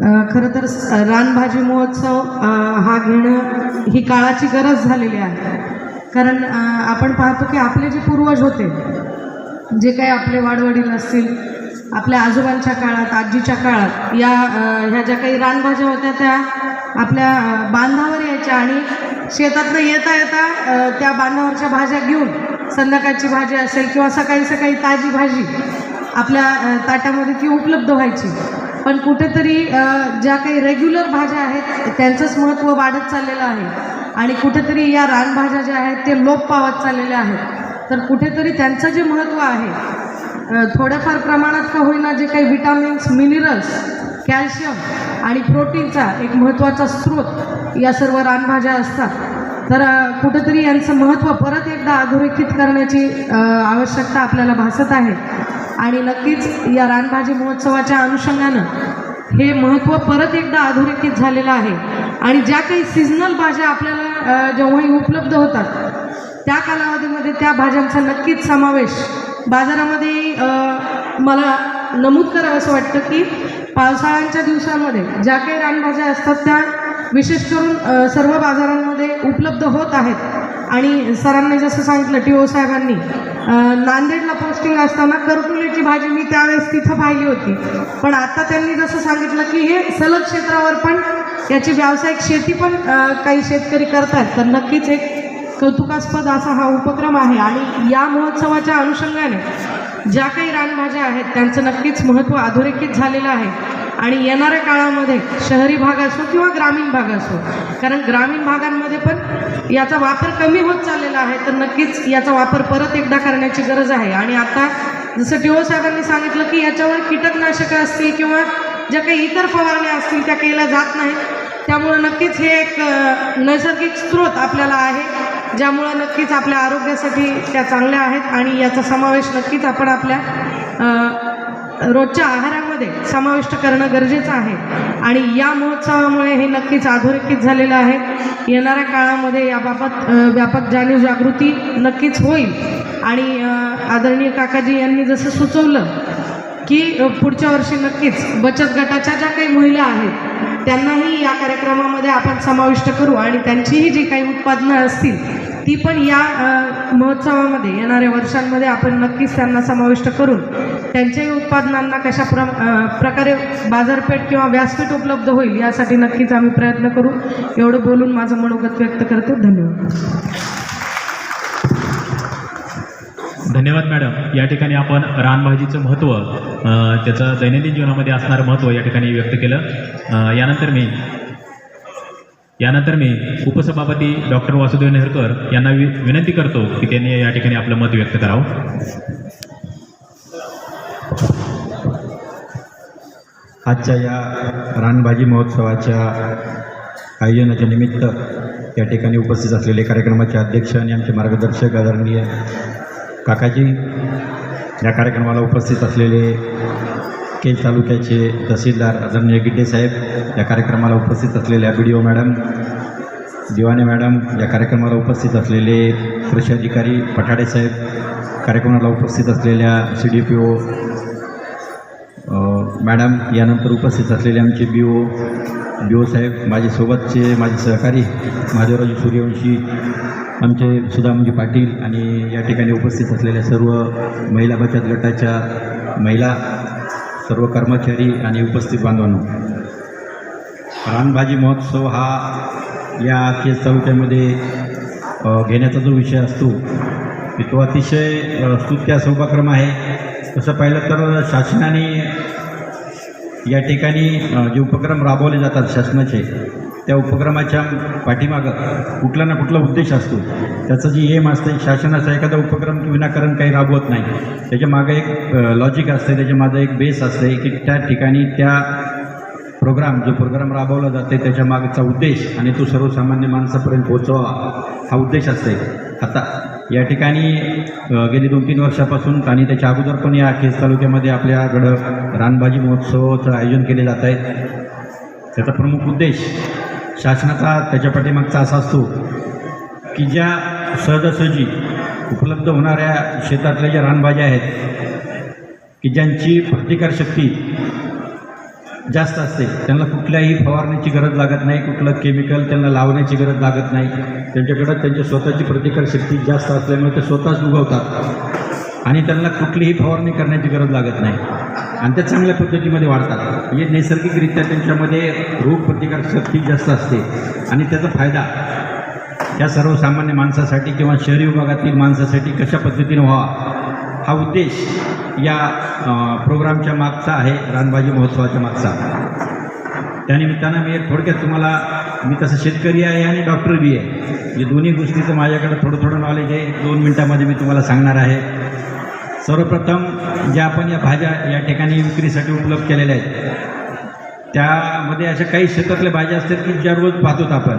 खरं तर रानभाजी महोत्सव हा घेणं ही काळाची गरज झालेली आहे. कारण आपण पाहतो की आपले जे पूर्वज होते जे काही आपले वाडवडील असतील आपल्या आजोबांच्या काळात आजीच्या काळात या ह्या ज्या काही रानभाज्या होत्या त्या आपल्या बांधावर यायच्या आणि शेतातनं येता येता त्या बांधावरच्या भाज्या घेऊन संध्याकाळची भाजी असेल किंवा सकाळी सकाळी ताजी भाजी आपल्या ताटामध्ये ती उपलब्ध व्हायची. पण कुठेतरी ज्या काही रेग्युलर भाज्या आहेत त्यांचंच महत्त्व वाढत चाललेलं आहे. आणि कुठेतरी या रानभाज्या ज्या आहेत ते लोप पावत चाललेल्या आहेत. तर कुठेतरी त्यांचं जे महत्त्व आहे थोड्याफार प्रमाणात का होईना जे काही विटामिन्स मिनरल्स कॅल्शियम आणि प्रोटीनचा एक महत्त्वाचा स्रोत या सर्व रानभाज्या असतात. तर कुठेतरी यांचं महत्त्व परत एकदा अधोरेखित करण्याची आवश्यकता आपल्याला भासत आहे. आणि नक्कीच या रानभाजी महोत्सवाच्या अनुषंगानं हे महत्त्व परत एकदा अधोरेखित झालेलं आहे. आणि ज्या काही सिजनल भाज्या आपल्याला जेव्हाही उपलब्ध होतात त्या कालावधीमध्ये त्या भाज्यांचा नक्कीच समावेश बाजारामध्ये मला नमूद करावं असं वाटतं की पावसाळ्यांच्या दिवसामध्ये ज्या काही रानभाज्या असतात त्या विशेष करून सर्व बाजारांमध्ये उपलब्ध होत आहेत. आणि सरांनी जसं सांगितलं टी ओ साहेबांनी नांदेडला पोस्टिंग असताना करटुलीची भाजी मी त्यावेळेस तिथं पाहिली होती. पण आता त्यांनी जसं सांगितलं की हे सलग क्षेत्रावर पण याची व्यावसायिक शेती पण काही शेतकरी करतात. तर नक्कीच एक कौतुकास्पद असा हा उपक्रम आहे. आणि या महोत्सवाच्या अनुषंगाने ज्या काही रानभाज्या आहेत त्यांचं नक्कीच महत्त्व अधोरेखित झालेलं आहे. आणि येणाऱ्या काळामध्ये शहरी भाग असो किंवा ग्रामीण भाग असो कारण ग्रामीण भागांमध्ये पण याचा वापर कमी होत चाललेला आहे तर नक्कीच याचा वापर परत एकदा करण्याची गरज आहे. आणि आता जसं टी साहेबांनी सांगितलं की याच्यावर कीटकनाशकं असतील किंवा ज्या काही इतर फवारण्या असतील त्या केल्या जात नाहीत. त्यामुळं नक्कीच हे एक नैसर्गिक स्रोत आपल्याला आहे ज्यामुळं नक्कीच आपल्या आरोग्यासाठी त्या चांगल्या आहेत आणि याचा समावेश नक्कीच आपण आपल्या रोजच्या आहारामध्ये समाविष्ट करणं गरजेचं आहे. आणि या महोत्सवामुळे हे नक्कीच अधोरेखित झालेलं आहे. येणाऱ्या काळामध्ये याबाबत व्यापक जाणीव जागृती नक्कीच होईल. आणि आदरणीय काकाजी यांनी जसं सुचवलं की पुढच्या वर्षी नक्कीच बचत गटाच्या ज्या काही महिला आहेत त्यांनाही या कार्यक्रमामध्ये आपण समाविष्ट करू आणि त्यांचीही जी काही उत्पादनं असतील ती पण या महोत्सवामध्ये येणाऱ्या वर्षांमध्ये आपण नक्कीच त्यांना समाविष्ट करून त्यांच्याही उत्पादनांना कशा प्र प्रकारे बाजारपेठ किंवा व्यासपीठ उपलब्ध होईल यासाठी नक्कीच आम्ही प्रयत्न करू. एवढं बोलून माझं मनोगत व्यक्त करते. धन्यवाद. धन्यवाद मॅडम. या ठिकाणी आपण रानभाजीचं महत्त्व त्याचं दैनंदिन जीवनामध्ये असणारं महत्त्व या ठिकाणी व्यक्त केलं. यानंतर मी यानंतर मी उपसभापती डॉक्टर वासुदेव नेहरकर यांना वि विनंती करतो की त्यांनी या ठिकाणी आपलं मत व्यक्त करावं. आजच्या या रानभाजी महोत्सवाच्या आयोजनाच्या निमित्त या ठिकाणी उपस्थित असलेले कार्यक्रमाचे अध्यक्ष आणि आमचे मार्गदर्शक आदरणीय काकाजी या कार्यक्रमाला उपस्थित असलेले केज तालुक्याचे तहसीलदार आदरणीय गिड्डे साहेब या कार्यक्रमाला उपस्थित असलेल्या B D O madam Diwane madam या कार्यक्रमाला उपस्थित असलेले कृषी अधिकारी पठाडे साहेब कार्यक्रमाला उपस्थित असलेल्या C D P O madam यानंतर उपस्थित असलेले आमचे बी ओ बी ओ साहेब माझे सोबतचे माझे सहकारी माधवराजी सूर्यवंशी आमचे सुधामजी पाटील आणि या ठिकाणी उपस्थित असलेल्या सर्व महिला बचत गटाच्या महिला सर्व कर्मचारी आणि उपस्थित बांधवांनो रानभाजी महोत्सव हा या केस तालुक्यामध्ये घेण्याचा जो विषय असतो की तो अतिशय स्तुत्या उपक्रम आहे. तसं पाहिलं तर शासनाने या ठिकाणी जे उपक्रम राबवले जातात शासनाचे त्या उपक्रमाच्या पाठीमागं कुठला ना कुठला उद्देश असतो. त्याचं जी एम असते शासनाचा एखादा उपक्रम विनाकारण काही राबवत नाही. त्याच्या मागं एक लॉजिक असते त्याच्या मागं एक बेस असते की त्या ठिकाणी त्या प्रोग्राम जो प्रोग्राम राबवला जाते त्याच्या मागचा उद्देश आणि तो सर्वसामान्य माणसापर्यंत पोहोचवा हा उद्देश असते आता या ठिकाणी गेली दोन तीन वर्षापासून आणि त्याच्या अगोदर पण या केस तालुक्यामध्ये आपल्याकडं रानबाजी महोत्सवाचं आयोजन केले जात आहे. त्याचा प्रमुख उद्देश शासनाचा त्याच्या पाठीमागचा असा असतो की ज्या सहजासहजी उपलब्ध होणाऱ्या शेतातल्या ज्या रानभाज्या आहेत की ज्यांची प्रतिकारशक्ती जास्त असते त्यांना कुठल्याही फवारण्याची गरज लागत नाही कुठलं केमिकल त्यांना लावण्याची गरज लागत नाही. त्यांच्याकडं त्यांची स्वतःची प्रतिकारशक्ती जास्त असल्यामुळे ते स्वतःच उगवतात. आणि त्यांना कुठलीही फवारणी करण्याची गरज लागत नाही. आणि त्या चांगल्या पद्धतीमध्ये वाढतात. म्हणजे नैसर्गिकरित्या त्यांच्यामध्ये रोग प्रतिकारशक्ती जास्त असते. आणि त्याचा फायदा या सर्वसामान्य माणसासाठी किंवा शहरी विभागातील माणसासाठी कशा पद्धतीने व्हावा हा उद्देश या प्रोग्रामच्या मागचा आहे रानभाजी महोत्सवाच्या मागचा. त्यानिमित्तानं मी थोडक्यात तुम्हाला मी तसं शेतकरी आहे आणि डॉक्टर बी आहे. म्हणजे दोन्ही गोष्टीचं माझ्याकडे थोडं थोडं नॉलेज आहे. दोन मिनटामध्ये मी तुम्हाला सांगणार आहे. सर्वप्रथम ज्या आपण या भाज्या या ठिकाणी विक्रीसाठी उपलब्ध केलेल्या आहेत त्यामध्ये अशा काही शेतातल्या भाज्या असतात की ज्या रोज पाहतो आपण.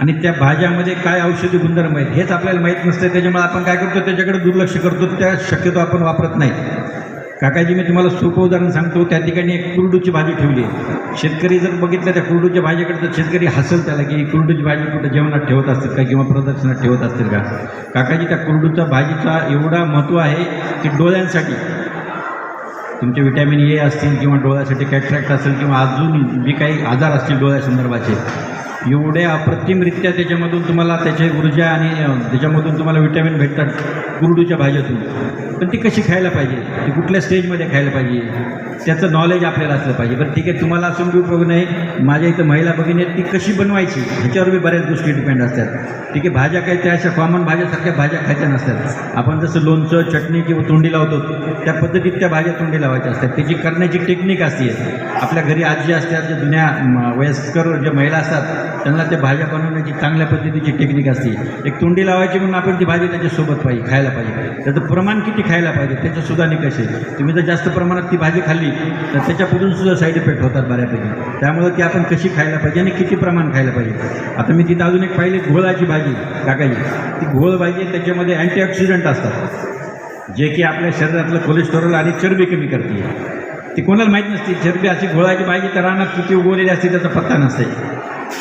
आणि त्या भाज्यामध्ये काय औषधी गुणधर्म आहेत हेच आपल्याला माहीत नसतं त्याच्यामुळे आपण काय करतो त्याच्याकडे दुर्लक्ष करतो त्या शक्यतो आपण वापरत नाही. काकाजी मी तुम्हाला सोपं उदाहरण सांगतो. त्या ठिकाणी एक कुरडूची भाजी ठेवली आहे. शेतकरी जर बघितलं त्या कुरडूच्या भाजीकडे तर शेतकरी हसल त्याला की कुरडूची भाजी कुठं जेवणात ठेवत असतील का किंवा प्रदर्शनात ठेवत असतील का? काकाजी त्या कुरडूच्या भाजीचा एवढा महत्त्व आहे की डोळ्यांसाठी. तुमचे विटॅमिन ए असतील किंवा डोळ्यासाठी कॅट्रॅक्ट असेल किंवा अजून जे काही आजार असतील डोळ्यासंदर्भाचे एवढे अप्रतिमरित्या त्याच्यामधून तुम्हाला त्याचे ऊर्जा आणि त्याच्यामधून तुम्हाला विटॅमिन भेटतात कुरडूच्या भाज्यातून. पण ती कशी खायला पाहिजे? ती कुठल्या स्टेजमध्ये खायला पाहिजे? त्याचं नॉलेज आपल्याला असलं पाहिजे. बरं ठीक आहे तुम्हाला असून बी उपयोग नाही. माझ्या इथं महिला भगिनी आहेत ती कशी बनवायची ह्याच्यावर बी बऱ्याच गोष्टी डिपेंड असतात. ठीक आहे भाज्या काही त्या अशा कॉमन भाज्यासारख्या भाज्या खायच्या नसतात. आपण जसं लोणचं चटणी किंवा तोंडी लावतो त्या पद्धतीत त्या भाज्या तोंडी लावायच्या असतात. त्याची करण्याची टेक्निक असते. आपल्या घरी आजी असतात ज्या जुन्या वयस्कर ज्या महिला असतात त्यांना त्या भाज्या बनवण्याची चांगल्या पद्धतीची टेक्निक असते. एक तोंडी लावायची म्हणून आपण ती भाजी त्याच्यासोबत पाहिजे खायला पाहिजे. त्याचं प्रमाण किती खायला पाहिजे त्याच्यासुद्धा निकष आहे. तुम्ही जर जास्त प्रमाणात ती भाजी खाल्ली तर त्याच्यापासून सुद्धा साईड इफेक्ट होतात बऱ्यापैकी. त्यामुळे ती आपण कशी खायला पाहिजे आणि किती प्रमाण खायला पाहिजे. आता मी तिथं अजून एक पाहिली घोळाची भाजी. काकाजी ती घोळ भाजी त्याच्यामध्ये अँटीऑक्सिडंट असतात. जे की आपल्या शरीरातलं कोलेस्ट्रॉल आणि चरबी कमी करते. ती कोणाला माहीत नसते चरबी अशी घोळाची भाजी तर रानात किती उगवलेली असते त्याचा पत्ता नसते.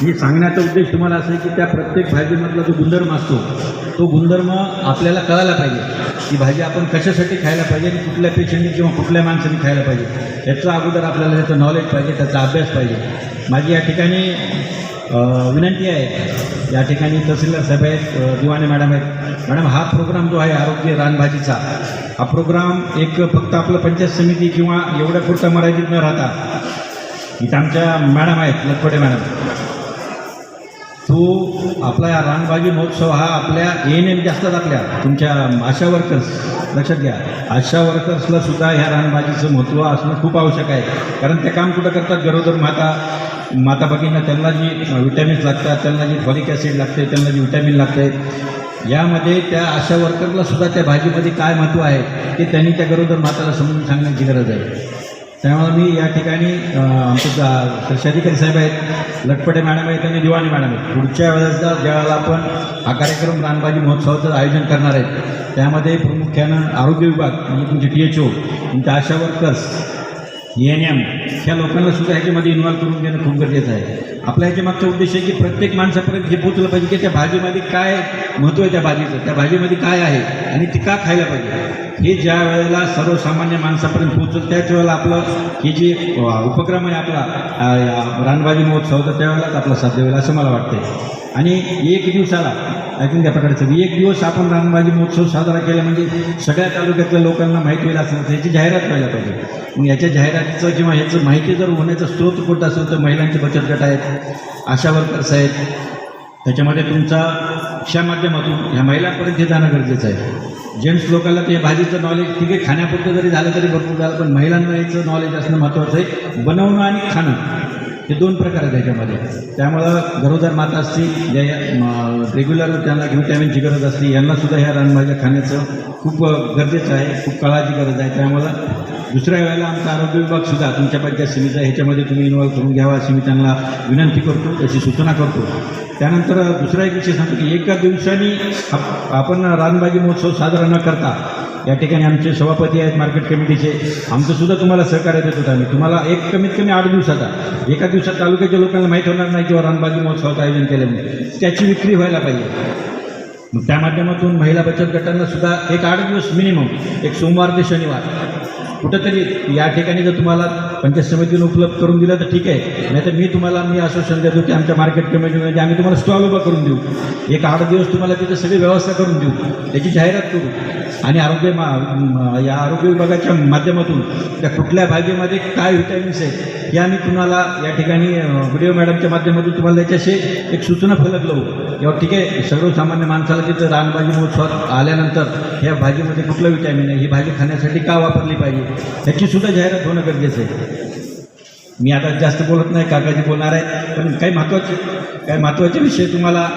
मी सांगण्याचा उद्देश तुम्हाला असा आहे की त्या प्रत्येक भाजीमधला जो गुणधर्म असतो तो गुणधर्म आपल्याला कळायला पाहिजे. ती भाजी आपण कशासाठी खायला पाहिजे आणि कुठल्या पेशंटने किंवा कुठल्या माणसाने खायला पाहिजे. याचं अगोदर आपल्याला त्याचं नॉलेज पाहिजे त्याचा अभ्यास पाहिजे. माझी या ठिकाणी विनंती आहे. या ठिकाणी तहसीलदार साहेब आहेत अ, दिवाणे मॅडम आहेत. मॅडम हा प्रोग्राम जो आहे आरोग्य रानभाजीचा हा प्रोग्राम एक फक्त आपलं पंचायत समिती किंवा एवढ्या पुरता मर्यादित न राहता इथं आमच्या मॅडम आहेत लटपटे मॅडम. तो आपला या रानबागी महोत्सव हा आपल्या एन एम असतात आपल्या तुमच्या आशा वर्कर्स लक्षात घ्या. आशा वर्कर्सला सुद्धा ह्या रानबाजीचं महत्त्व असणं खूप आवश्यक आहे. कारण ते काम कुठं करतात? गरोदर माता माता भगिनींना त्यांना जी विटॅमिन्स लागतात त्यांना जी फॉलिक ॲसिड लागते त्यांना जी विटॅमिन लागते. यामध्ये त्या आशा वर्करला सुद्धा त्या भाजीमध्ये काय महत्त्व आहे ते त्यांनी त्या गरोदर माताला समजून सांगण्याची गरज आहे. त्यामुळे मी या ठिकाणी आमचे जा- साहेब आहेत लटपटे मॅडम आहेत आणि दिवाणी मॅडम आहेत. पुढच्या वेळेसला ज्यावेळेला आपण हा कार्यक्रम रानबाजी महोत्सवाचं आयोजन करणार आहेत त्यामध्ये प्रामुख्यानं आरोग्य विभाग म्हणजे तुमचे टी एच ओ तुमचे आशा वर्कर्स एन एम ह्या लोकांना सुद्धा ह्याच्यामध्ये इन्व्हॉल्व करून घेणं खूप गरजेचं आहे. आपल्या ह्याच्या मागचा उद्देश आहे की प्रत्येक माणसापर्यंत हे पोचलं पाहिजे की त्या भाजीमध्ये काय महत्त्व आहे त्या भाजीचं? त्या भाजीमध्ये काय आहे? आणि ती का खायला पाहिजे? हे ज्या वेळेला सर्वसामान्य माणसापर्यंत पोचल त्याच वेळेला आपलं हे जे उपक्रम आहे आपला रानभाजी या रानबाजी महोत्सव तर त्यावेळेलाच आपला साध्य होईल असं मला वाटतं आणि एक दिवसाला ऐकून घ्या प्रकारचं एक दिवस आपण रानबाजी महोत्सव साजरा केला म्हणजे सगळ्या तालुक्यातल्या लोकांना माहिती होईल असं तर याची जाहिरात व्हायला पाहिजे. मग याच्या जाहिरातीचं किंवा ह्याचं माहिती जर होण्याचं स्रोत कुठं असेल तर महिलांचे बचत गट आहेत आशा वर्कर्स आहेत. त्याच्यामध्ये तुमचा च्या माध्यमातून ह्या महिलांपर्यंत हे जाणं गरजेचं आहे. जेंट्स लोकांना ते भाजीचं नॉलेज ठीक आहे खाण्यापुरतं जरी झालं तरी भरपूर झालं पण महिलांना याचं नॉलेज असणं महत्त्वाचं आहे. बनवणं आणि खाणं. हे दोन प्रकार आहेत त्याच्यामध्ये त्यामुळं गरोदर माता असतील ज्या रेग्युलर त्यांना व्हिटॅमिनची गरज असते यांनासुद्धा ह्या रानभाज्या खाण्याचं खूप गरजेचं आहे खूप काळाची गरज आहे. त्यामुळं दुसऱ्या वेळेला आमचा आरोग्य विभागसुद्धा तुमच्या पंचायत समितीचा ह्याच्यामध्ये तुम्ही इन्व्हॉल्व करून घ्यावा अशी मी त्यांना विनंती करतो त्याची सूचना करतो. त्यानंतर दुसरा एक विषय सांगतो की एका दिवसांनी आप- आपण रानबाजी महोत्सव साजरा न करता या ठिकाणी आमचे सभापती आहेत मार्केट कमिटीचे आमचं सुद्धा तुम्हाला सहकार्य देत होतं आम्ही. तुम्हाला एक कमीत कमी आठ दिवसाचा. एका दिवसात तालुक्याच्या लोकांना माहीत होणार नाही किंवा रानबाजी महोत्सवाचं आयोजन केल्यामुळे. त्याची विक्री व्हायला पाहिजे. त्या माध्यमातून महिला बचत गटांना सुद्धा एक आठ दिवस मिनिमम एक सोमवार ते शनिवार. कुठंतरी या ठिकाणी जर तुम्हाला पंचायत समितीने उपलब्ध करून दिलं तर ठीक आहे. नाही तर मी तुम्हाला मी आश्वासन देतो की आमच्या मार्केट कमिटीमध्ये आम्ही तुम्हाला स्टॉल उभा करून देऊ. एक आठ दिवस तुम्हाला तिथं सगळी व्यवस्था करून देऊ. त्याची जाहिरात करू. आणि आरोग्य मा या आरोग्य विभागाच्या माध्यमातून त्या कुठल्या भाजीमध्ये काय व्हिटॅमिन्स आहे हे आम्ही तुम्हाला या ठिकाणी व्हिडिओ मॅडमच्या माध्यमातून तुम्हाला त्याच्याशी एक सूचना फलक लावू. किंवा ठीक आहे सर्वसामान्य माणसाला तिथं रानभाजी महोत्सवात आल्यानंतर ह्या भाजीमध्ये कुठलं विटॅमिन आहे ही भाजी खाण्यासाठी का वापरली पाहिजे? ह्याची सुद्धा जाहिरात होणं गरजेचं आहे. मी आता जास्त बोलत नाही काकाजी बोलणार आहे पण काही महत्त्वाचे काही महत्त्वाचे विषय तुम्हाला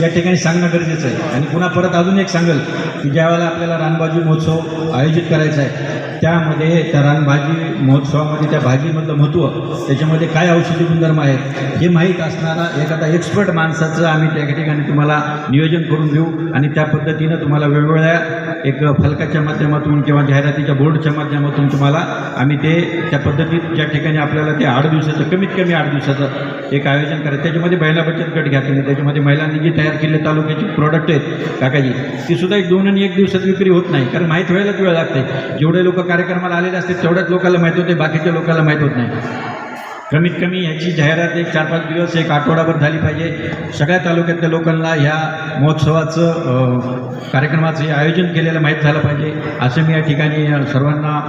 या ठिकाणी सांगणं गरजेचं आहे. आणि पुन्हा परत अजून एक सांगेल की ज्यावेळेला आपल्याला रानभाजी महोत्सव आयोजित करायचा आहे त्यामध्ये त्या रानभाजी महोत्सवामध्ये त्या भाजीमधलं महत्त्व त्याच्यामध्ये काय औषधी गुणधर्म आहेत हे माहीत असणारा एखादा एक्सपर्ट माणसाचं आम्ही त्या ठिकाणी तुम्हाला नियोजन करून देऊ आणि त्या पद्धतीनं तुम्हाला वेगवेगळ्या एक फलकाच्या माध्यमातून किंवा जाहिरातीच्या बोर्डच्या माध्यमातून तुम्हाला आम्ही ते त्या पद्धतीत ज्या ठिकाणी आपल्याला ते आठ दिवसाचं कमीत कमी आठ दिवसाचं एक आयोजन करायचं. त्याच्यामध्ये महिला बचत गट घ्या तुम्ही. त्याच्यामध्ये महिलांनी जी तयार केले तालुक्याची प्रोडक्ट आहेत काकाजी ती सुद्धा एक दोन आणि एक दिवसात विक्री होत नाही. कारण माहीत व्हायलाच वेळ लागते. जेवढे लोक कार्यक्रमाला आलेले असतात तेवढ्याच लोकांना माहीत होते बाकीच्या लोकांना माहीत होत नाही. कमीत कमी ह्याची जाहिरात एक चार पाच दिवस एक आठवडाभर झाली पाहिजे. सगळ्या तालुक्यातल्या लोकांना ह्या महोत्सवाचं कार्यक्रमाचं आयोजन केलेलं माहीत झालं पाहिजे. असं मी या ठिकाणी सर्वांना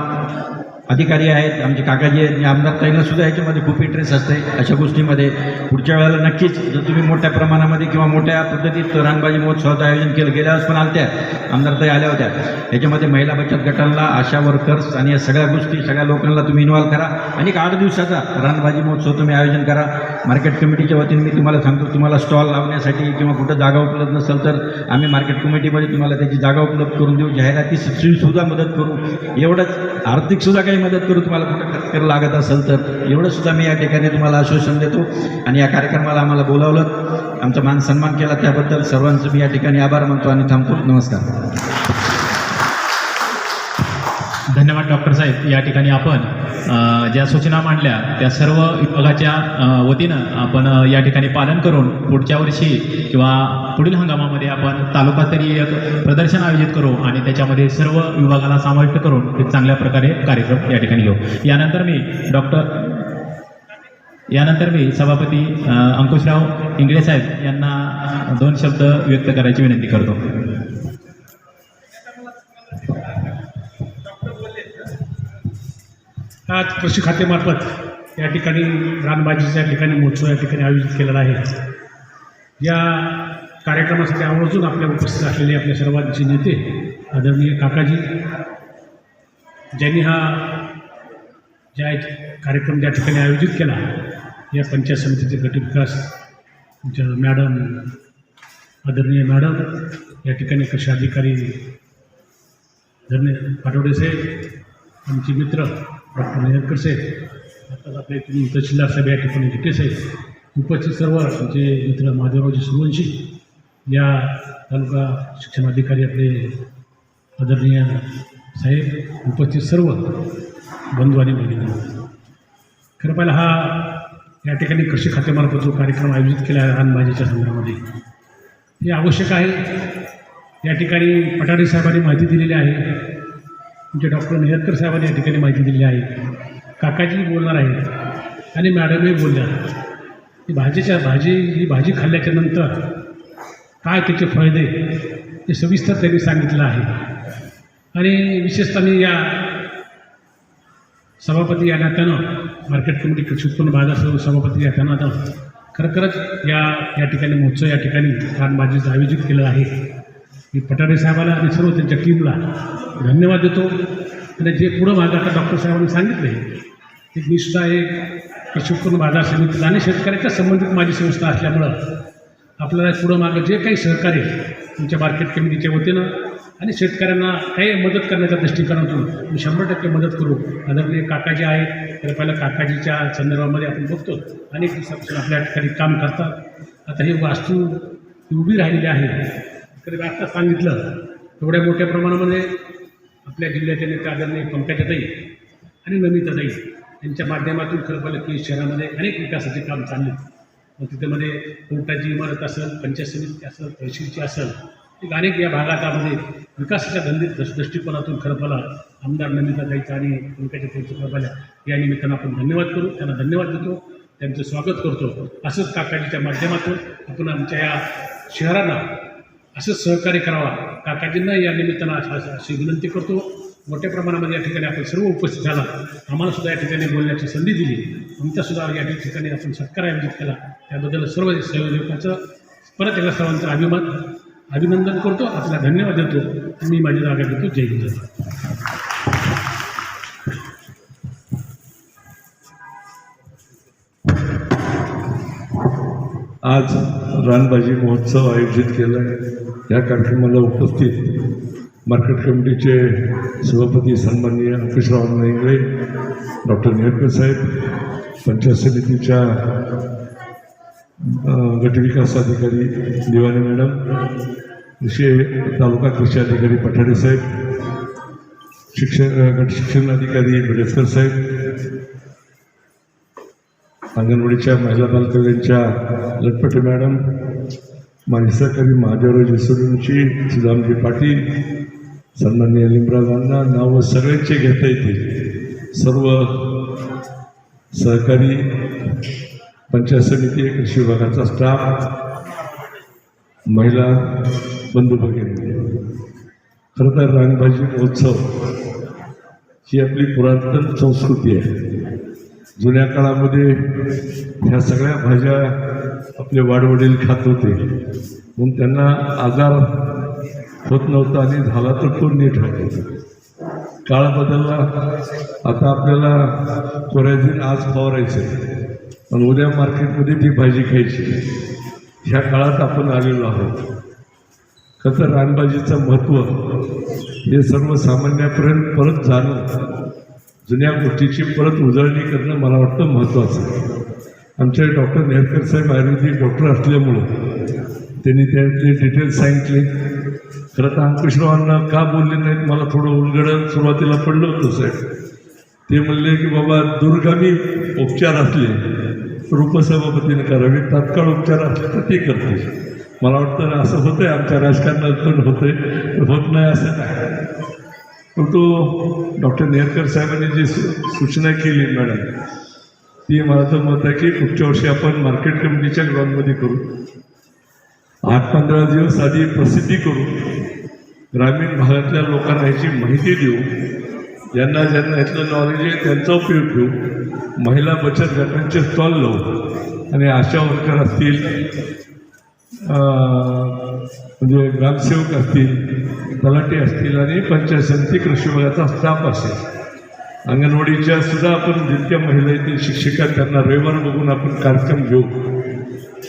अधिकारी आहेत आमचे काकाजी आहेत आणि आमदार ताईंना सुद्धा ह्याच्यामध्ये खूप इंटरेस्ट असते. अशा गोष्टीमध्ये पुढच्या वेळेला नक्कीच जर तुम्ही मोठ्या प्रमाणामध्ये किंवा मोठ्या पद्धतीत रानबाजी महोत्सवाचं आयोजन केलं गेल्या पण आलत्या. आमदार ताई आल्या होत्या. याच्यामध्ये महिला बचत गटांना आशा वर्कर्स आणि या सगळ्या गोष्टी सगळ्या लोकांना तुम्ही इन्व्हॉल्व करा. आणि एक आठ दिवसाचा रानबाजी महोत्सव तुम्ही आयोजन करा. मार्केट कमिटीच्या वतीने मी तुम्हाला सांगतो तुम्हाला स्टॉल लावण्यासाठी किंवा कुठं जागा उपलब्ध नसेल तर आम्ही मार्केट कमिटीमध्ये तुम्हाला त्याची जागा उपलब्ध करून देऊ. जाहिराती सुद्धा मदत करू. एवढंच आर्थिक सुद्धा काही मदत करू तुम्हाला कुठं खर्च करायला लागत असेल तर एवढं सुद्धा मी या ठिकाणी तुम्हाला आश्वासन देतो. आणि या कार्यक्रमाला आम्हाला बोलावलं आमचा मान सन्मान केला त्याबद्दल सर्वांचं मी या ठिकाणी आभार मानतो आणि थांबतो. नमस्कार. धन्यवाद डॉक्टर साहेब. या ठिकाणी आपण ज्या सूचना मांडल्या त्या सर्व विभागाच्या वतीनं आपण या ठिकाणी पालन करून पुढच्या वर्षी किंवा पुढील हंगामामध्ये आपण तालुकास्तरीय एक प्रदर्शन आयोजित करू आणि त्याच्यामध्ये सर्व विभागाला समाविष्ट करून एक चांगल्या प्रकारे कार्यक्रम या ठिकाणी घेऊ. यानंतर मी डॉक्टर यानंतर मी सभापती अंकुशराव इंगळे साहेब यांना दोन शब्द व्यक्त करायची विनंती करतो. आज कृषी खात्यामार्फत या ठिकाणी रानबाजीच्या ठिकाणी महोत्सव या ठिकाणी आयोजित केलेला आहे. या कार्यक्रमासाठी आवर्जून आपल्या उपस्थित असलेले आपल्या सर्वांचे नेते आदरणीय काकाजी ज्यांनी हा ज्या कार्यक्रम ज्या ठिकाणी आयोजित केला या पंचायत समितीचे गटविकास आमच्या मॅडम आदरणीय मॅडम या ठिकाणी कृषी अधिकारी धन्य पाटोडे साहेब आमचे मित्र डॉक्टर नेहरकर साहेब आताच आपल्या इथून तहसीलदार साहेब या ठिकाणी जिथे साहेब. उपस्थित सर्व आमचे मित्र माधवरावजी सुरवंशी या तालुका शिक्षणाधिकारी आपले आदरणीय साहेब उपस्थित सर्व बंधू आणि भगिनी. खरं पाहिलं हा या ठिकाणी कृषी खात्यामार्फत जो कार्यक्रम आयोजित केला आहे रानभाजीच्या संदर्भामध्ये हे आवश्यक आहे. या ठिकाणी पठारे साहेबांनी माहिती दिलेली आहे. म्हणजे डॉक्टर नेहरकर साहेबांनी या ठिकाणी माहिती दिलेली आहे. काकाजी बोलणार आहेत आणि मॅडमही बोलल्या. की भाजीच्या भाजी ही भाजी खाल्ल्याच्या नंतर काय त्याचे फायदे हे सविस्तर त्यांनी सांगितलं आहे. आणि विशेषतः मी या सभापती या नात्यानं मार्केट कमिटी कृषी उत्पन्न बाजार सभापती या नात्यानं खरोखरच या या ठिकाणी महोत्सव या ठिकाणी रानबाजीचं आयोजित केलं आहे. मी पठारे साहेबाला आणि सर्व त्यांच्या टीमला धन्यवाद देतो. आणि जे पुढं माझं आता डॉक्टर साहेबांनी सांगितले की मी सुद्धा एक कृषी उत्पन्न बाजार समितीला आणि शेतकऱ्याच्या संबंधित माझी संस्था असल्यामुळं आपल्याला पुढं मागं जे काही सहकार्य तुमच्या मार्केट कमिटीच्या वतीनं आणि शेतकऱ्यांना काही मदत करण्याच्या दृष्टिकोनातून मी शंभर टक्के मदत करू. आदरणीय काकाजी आहेत तर पहिला काकाजीच्या संदर्भामध्ये आपण बघतो. अनेक दिवसापासून आपल्या ठिकाणी काम करतात. आता हे वास्तू उभी राहिलेली आहे. तरी आता सांगितलं एवढ्या मोठ्या प्रमाणामध्ये आपल्या जिल्ह्याचे नेते आदरणीय पंकजाताई आणि नमिताताई यांच्या माध्यमातून खरं पाहिलं की शहरामध्ये अनेक विकासाचे काम चालले. मग तिथेमध्ये कोर्टाची इमारत असेल पंचायत समिती असेल तहसीलची असेल एक अनेक या भागातामध्ये विकासाच्या धंदे दृष्टिकोनातून खरं पाहिलं आमदार नमिताताईचा आणि पंकजाताईचं खरं पाहिलं या निमित्तानं आपण धन्यवाद करू. त्यांना धन्यवाद देतो. त्यांचं स्वागत करतो. असंच काकाजीच्या माध्यमातून आपण आमच्या या शहराला असं सहकार्य करावा. काकाजींना या निमित्तानं अशी- अशी- अशी विनंती करतो. मोठ्या प्रमाणामध्ये या ठिकाणी आपण सर्व उपस्थित झाला. आम्हाला सुद्धा या ठिकाणी बोलण्याची संधी दिली. आमच्यासुद्धा या ठिकाणी आपण सत्कार आयोजित केला. त्याबद्दल सर्व संयोजकांचं परत एकदा सर्वांचं अभिमान अभिनंदन करतो. आपला धन्यवाद देतो. मी माझी जागा देतो जय हिंद. आज रानबाजी महोत्सव आयोजित केला आहे. या कार्यक्रमाला उपस्थित मार्केट कमिटीचे सभापती सन्माननीय अंकुशराव इंगळे डॉक्टर नेहरकर साहेब पंचायत समितीच्या गटविकास अधिकारी दिवाने मॅडम कृषी तालुका कृषी अधिकारी पठाडे साहेब शिक्षण गट शिक्षण अधिकारी बडेसकर साहेब अंगणवाडीच्या महिला बालकल्यांच्या लटपटे मॅडम माजी महादेवराव जेसुरींची सुदामजी पाटील सन्माननीय लिमराज नावं सगळ्यांचे घेता येतील सर्व सहकारी पंचायत समिती कृषी विभागाचा स्टाफ महिला बंधू भगिनी. खरं तर रांगभाजी महोत्सव ही आपली पुरातन संस्कृती आहे. जुन्या काळामध्ये ह्या सगळ्या भाज्या आपले वाडवडील खात होते. म्हणून त्यांना आजार होत नव्हता आणि झाला तर तो नीट होत. होता काळ बदलला. आता आपल्याला कोरॅझिन आज फवारायचं पण उद्या मार्केटमध्ये ती भाजी खायची. ह्या काळात आपण आलेलो आहोत. कसं रानभाजीचं महत्त्व हे सर्वसामान्यापर्यंत परत जाणं जुन्या गोष्टीची परत उजळणी करणं मला वाटतं महत्त्वाचं आहे. आमचे डॉक्टर नेरकर साहेब आयुर्वेदिक डॉक्टर असल्यामुळं त्यांनी त्यातले डिटेल्स सांगितले. खरं तर अंकुशरावांना का बोलले नाहीत? मला थोडं उलगडं सुरुवातीला पडलं होतं साहेब. ते म्हणले की बाबा दूरगामी उपचार असले तर उपसभापतीने करावे. तात्काळ उपचार असले तर ते करते मला वाटतं असं होतं आहे आमच्या राजकारणात पण आहे होत नाही असं नाही. परंतु डॉक्टर नेहरकर साहेबांनी जी सूचना केली मॅडम ती माझं मत आहे की पुढच्या वर्षी आपण मार्केट कमिटीच्या ग्राउंडमध्ये करू. आठ पंधरा दिवस आधी प्रसिद्धी करू. ग्रामीण भागातल्या लोकांना ह्याची माहिती देऊ. ज्यांना ज्यांना ह्यातलं नॉलेज आहे त्यांचा उपयोग घेऊ. महिला बचत गटांचे स्टॉल लावू. आणि आशा वर्कर असतील म्हणजे ग्रामसेवक असतील तलाठी असतील आणि पंचायत समिती कृषी विभागाचा स्टाफ असेल. अंगणवाडीच्या सुद्धा आपण जितक्या महिला येतील शिक्षिका त्यांना रविवार बघून आपण कार्यक्रम घेऊ.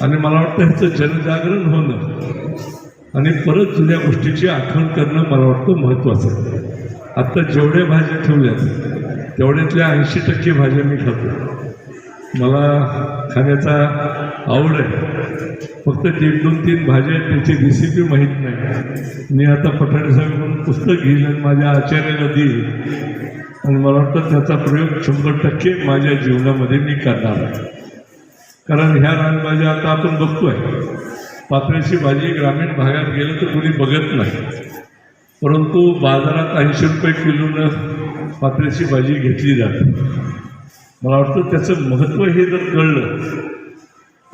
आणि मला वाटतं ह्याचं जनजागरण होणं आणि परत जुन्या गोष्टीची आठवण करणं मला वाटतं महत्त्वाचं आहे. आत्ता जेवढ्या भाज्या ठेवल्यात तेवढ्यातल्या ऐंशी टक्के भाज्या मी खातो. मला खाण्याचा आवड आहे. फक्त एक दोन तीन भाज्या आहेत त्याची रेसिपी माहीत नाही. मी आता पठाडे साहेबांकडून पुस्तक घेईल आणि माझ्या आचार्याला देईल. आणि मला वाटतं त्याचा प्रयोग शंभर टक्के माझ्या जीवनामध्ये मी करणार आहे. कारण ह्या रानभाज्या आता आपण बघतोय. पात्र्याची भाजी ग्रामीण भागात गेलं तर कोणी बघत नाही. परंतु बाजारात ऐंशी रुपये किलोनं पात्र्याची भाजी घेतली जाते. मला वाटतं त्याचं महत्त्व हे जर कळलं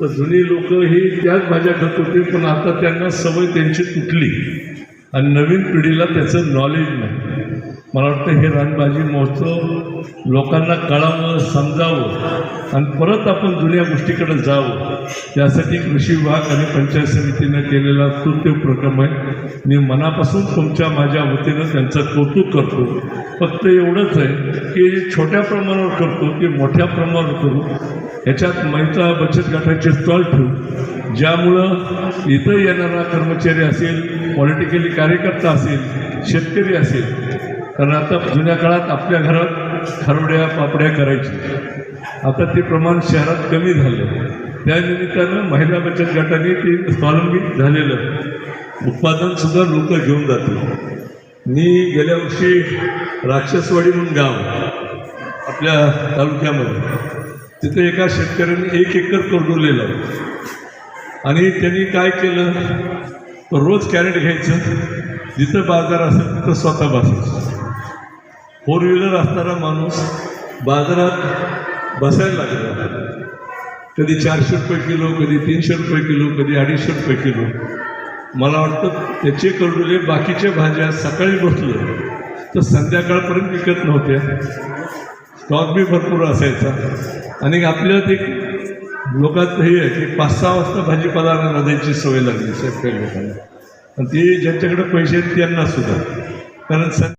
तर जुनी लोक ही त्याच भाज्या खात होते पण आता त्यांना सवय त्यांची तुटली. आणि नवीन पिढीला त्याचं नॉलेज नाही. मला वाटतं हे रानबाजी महोत्सव लोकांना कळावं समजावं आणि परत आपण जुन्या गोष्टीकडे जावं. त्यासाठी कृषी विभाग आणि पंचायत समितीनं केलेला स्तुत्य उपक्रम आहे. मी मनापासून तुमच्या माझ्या वतीनं त्यांचं कौतुक करतो. फक्त एवढंच आहे की छोट्या प्रमाणावर करतो की मोठ्या प्रमाणावर करू. ह्याच्यात महिला बचत गटाचे स्टॉल ठेवू. ज्यामुळं इथं येणारा कर्मचारी असेल पॉलिटिकली कार्यकर्ता असेल शेतकरी असेल कारण आता जुन्या काळात आपल्या घरात खारोड्या पापड्या करायची. आता ते प्रमाण शहरात कमी झालं. त्यानिमित्तानं महिला बचत गटाने ते स्वावलंबी झालेलं. उत्पादनसुद्धा लोक घेऊन जाते मी गेल्या वर्षी राक्षसवाडी म्हणून गाव आपल्या तालुक्यामध्ये तिथे एका शेतकऱ्याने एक एकर करडवलेलं. आणि त्यांनी काय केलं? रोज कॅरेट घ्यायचं. जिथं बाजार असेल तिथं स्वतः बसायचं. फोर व्हीलर असणारा माणूस बाजारात बसायला लागला. कधी चारशे रुपये किलो कधी तीनशे रुपये किलो कधी अडीचशे रुपये किलो. मला वाटतं त्याचे कडुले बाकीच्या भाज्या सकाळी बसलं. तर संध्याकाळपर्यंत विकत नव्हत्या. स्टॉक बी भरपूर असायचा. आणि आपल्यात एक लोकात हे आहे की पाच सहा वाजता भाजीपाला आणायला जायची सवय लागली शेतकरी लोकांना. आणि ते ज्यांच्याकडे पैसे आहेत त्यांना सुद्धा. कारण सं